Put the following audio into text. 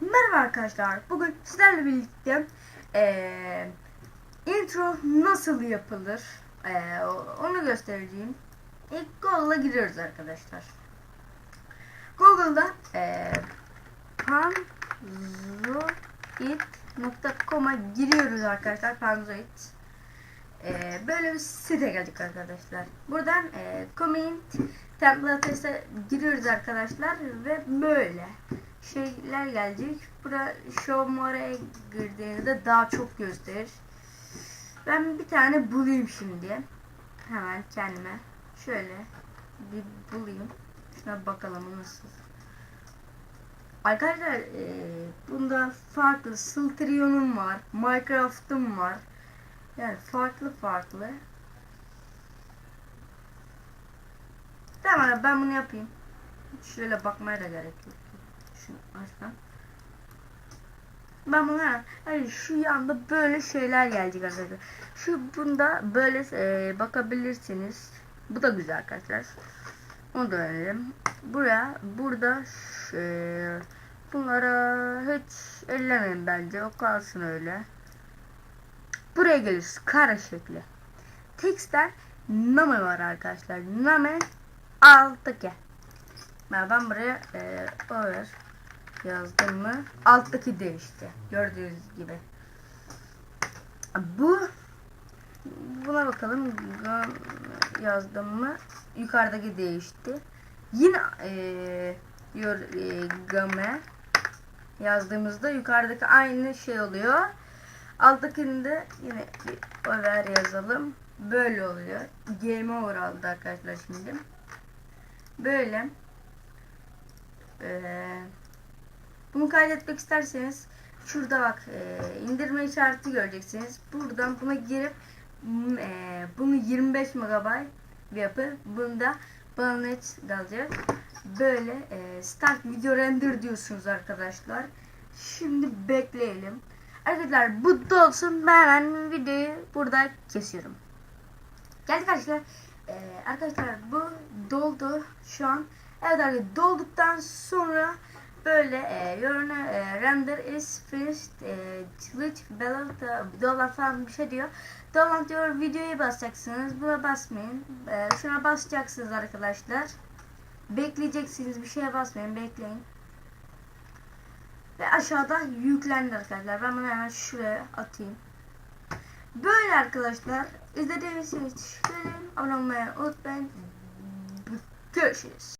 Merhaba arkadaşlar. Bugün sizlerle birlikte eee, intro nasıl yapılır eee, onu göstereceğim. İlk Google'a giriyoruz arkadaşlar. Google'da eee panzoid.com'a giriyoruz arkadaşlar. Panzoid. Eee, böyle bir site geldik arkadaşlar. Buradan eee comment templates'e giriyoruz arkadaşlar ve böyle şeyler gelecek. Bura show more'e girdiğinizde daha çok gösterir. Ben bir tane bulayım şimdi. Hemen kendime. Şöyle bir bulayım. Şuna bakalım nasıl. Arkadaşlar eee, bunda farklı Syltrion'um var. Minecraft'ım var. Yani farklı farklı. Tamam ben bunu yapayım. Şöyle bakmaya da gerek yok. Açsam. Ben buna hani şu yanda böyle şeyler gelecek arkadaşlar. Şu bunda böyle e, bakabilirsiniz. Bu da güzel arkadaşlar. Onu da önerim. Buraya burada şu, e, bunlara hiç ellemeyin bence. O kalsın öyle. Buraya geliriz. Kara şekli. Text'ten name var arkadaşlar. Name alttaki. Ben buraya e, over yazdım mı alttaki değişti. Gördüğünüz gibi. Bu buna bakalım yazdım mı yukarıdaki değişti. Yine e, yor, e, game yazdığımızda yukarıdaki aynı şey oluyor. Alttakinde yine bir over yazalım. Böyle oluyor. Game over aldı arkadaşlar şimdi. Böyle. Ee, bunu kaydetmek isterseniz şurada bak e, indirme işareti göreceksiniz. Buradan buna girip e, bunu 25 MB yapıp bunda bana net kalacak. Böyle e, start video render diyorsunuz arkadaşlar. Şimdi bekleyelim. Arkadaşlar bu dolsun ben hemen videoyu burada kesiyorum. Geldik arkadaşlar. Ee, arkadaşlar bu doldu şu an. Evet arkadaşlar dolduktan sonra böyle e, yoruna e, render is finished e, glitch below the dollar falan bir şey diyor. Dolan diyor videoyu basacaksınız. Buna basmayın. E, şuna basacaksınız arkadaşlar. Bekleyeceksiniz. Bir şeye basmayın. Bekleyin. Ve aşağıda yüklendi arkadaşlar. Ben bunu hemen şuraya atayım. Böyle arkadaşlar. İzlediğiniz için teşekkür ederim. Abone olmayı unutmayın. Görüşürüz.